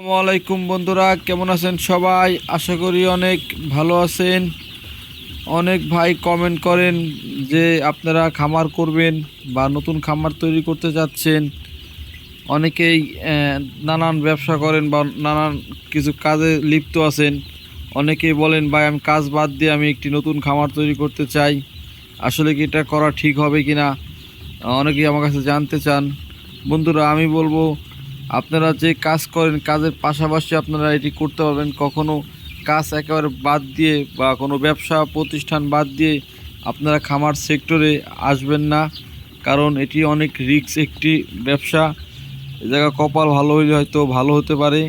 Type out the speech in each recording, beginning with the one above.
আসসালামু আলাইকুম বন্ধুরা, কেমন আছেন সবাই? আশা করি অনেক ভালো আছেন। অনেক ভাই কমেন্ট করেন যে আপনারা খামার করবেন বা নতুন খামার তৈরি করতে যাচ্ছেন। অনেকেই নানান ব্যবসা করেন বা নানান কিছু কাজে লিপ্ত আছেন। অনেকেই বলেন, ভাই, আমি কাজ বাদ দিয়ে আমি একটি নতুন খামার তৈরি করতে চাই। আসলে কি এটা করা ঠিক হবে কি না অনেকেই আমার কাছে জানতে চান। বন্ধুরা, আমি বলব আপনারা যে কাজ করেন, কাজের পাশাপাশি আপনারা এটি করতে পারবেন। কখনো কাজ একেবারে বাদ দিয়ে বা কোনো ব্যবসা প্রতিষ্ঠান বাদ দিয়ে আপনারা খামার সেক্টরে আসবেন না, কারণ এটি অনেক রিস্ক একটি ব্যবসা। এ জায়গা কপাল ভালো হইলে হয়তো ভালো হতে পারে,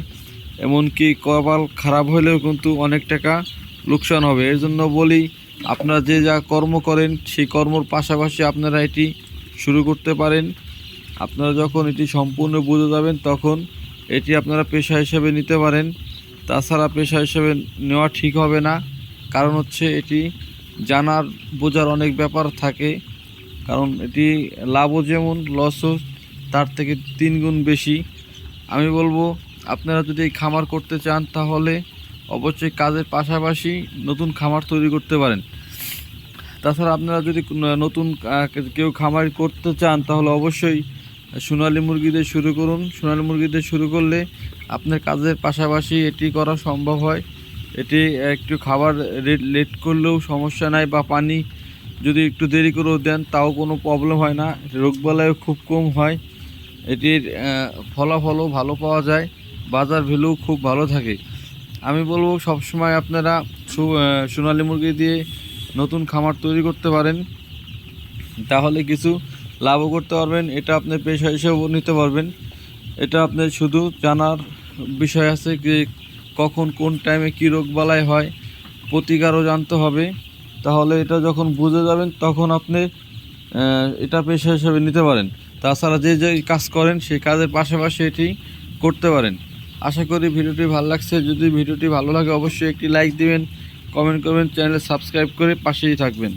এমনকি কপাল খারাপ হলেও কিন্তু অনেক টাকা লোকসান হবে। এর জন্য বলি, আপনারা যে যা কর্ম করেন, সেই কর্মর পাশাপাশি আপনারা এটি শুরু করতে পারেন। আপনারা যখন এটি সম্পূর্ণ বুঝে যাবেন, তখন এটি আপনারা পেশা হিসেবে নিতে পারেন। তাছাড়া পেশা হিসেবে নেওয়া ঠিক হবে না। কারণ হচ্ছে এটি জানার, বোঝার অনেক ব্যাপার থাকে। কারণ এটি লাভও যেমন লসও তার থেকে তিন গুণ বেশি। আমি বলব, আপনারা যদি এই খামার করতে চান, তাহলে অবশ্যই কাজের পাশাপাশি নতুন খামার তৈরি করতে পারেন। তাছাড়া আপনারা যদি নতুন কেউ খামার করতে চান, তাহলে অবশ্যই সোনালী মুরগি দিয়ে শুরু করুন। সোনালী মুরগি দিয়ে শুরু করলে আপনার কাজের পাশাপাশি এটি করা সম্ভব হয়। এটি একটু খাবার লেট করলেও সমস্যা নাই বা পানি যদি একটু দেরি করেও দেন তাও কোনো প্রবলেম হয় না। রোগবালাইও খুব কম হয়। এটির ফলাফলও ভালো পাওয়া যায়। বাজার ভ্যালু খুব ভালো থাকে। আমি বলব সবসময় আপনারা সু- আহ, মুরগি দিয়ে নতুন খামার তৈরি করতে পারেন। তাহলে কিছু লাভও করতে পারবেন, এটা আপনি পেশা হিসেবেও নিতে পারবেন। এটা আপনার শুধু জানার বিষয় আছে যে কখন কোন টাইমে কী রোগ বালাই হয়, প্রতিকারও জানতে হবে। তাহলে এটা যখন বুঝে যাবেন, তখন আপনি এটা পেশা হিসেবে নিতে পারেন। তাছাড়া যে যে কাজ করেন, সেই কাজের পাশাপাশি এটি করতে পারেন। আশা করি ভিডিওটি ভালো লাগছে। যদি ভিডিওটি ভালো লাগে, অবশ্যই একটি লাইক দিবেন কমেন্ট করবেন চ্যানেল সাবস্ক্রাইব করে পাশেই থাকবেন।